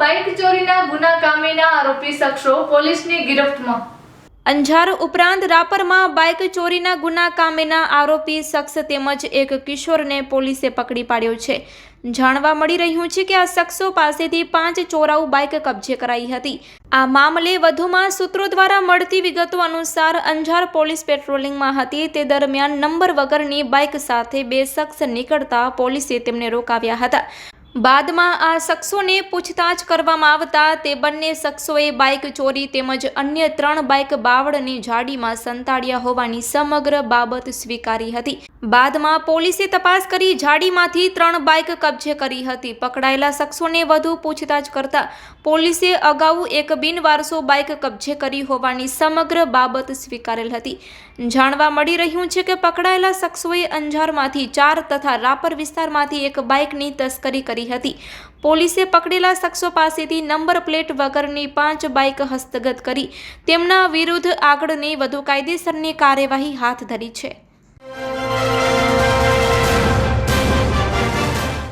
Bike ચોરીના ગુના કામેના આરોપી શખ્સો પોલીસની ગિરફ્તમાં. અંજાર ઉપરાંત રાપરમાં બાઇક ચોરીના ગુના કામેના આરોપી શખ્સ તેમજ એક કિશોરને પોલીસે પકડી પાડ્યો છે. જાણવા મળી રહ્યું છે કે આ શખ્સો પાસેથી પાંચ ચોરાઉ બાઇક કબજે કરાઈ હતી. આ મામલે વધુમાં સૂત્રો દ્વારા મળતી વિગતો અનુસાર અંજાર પોલીસ પેટ્રોલિંગમાં હતી. તે દરમિયાન નંબર વગરની બાઇક સાથે બે શખ્સ નીકળતા પોલીસે તેમને રોકાવ્યા હતા. બાદમાં આ શખ્સોને પૂછતાછ કરવામાં આવતા તે બંને શખ્સોએ બાઇક ચોરી તેમજ અન્ય ત્રણ બાઇક બાવળની ઝાડીમાં સંતાડ્યા હોવાની સમગ્ર બાબત સ્વીકારી હતી. બાદમાં પોલીસે તપાસ કરી ઝાડીમાંથી ત્રણ બાઇક કબજે કરી હતી. પકડાયેલા શખ્સોને વધુ પૂછતાછ કરતા પોલીસે અગાઉ એક બિનવારસો બાઇક કબજે કરી હોવાની સમગ્ર બાબત સ્વીકારેલ હતી. જાણવા મળી રહ્યું છે કે પકડાયેલા શખ્સોએ અંજારમાંથી ચાર તથા રાપર વિસ્તારમાંથી એક બાઇકની તસ્કરી કરી હતી. પોલીસે પકડેલા શખ્સો પાસેથી નંબર પ્લેટ વગરની પાંચ બાઇક હસ્તગત કરી તેમના વિરુદ્ધ આગળની વધુ કાયદેસરની કાર્યવાહી હાથ ધરી છે.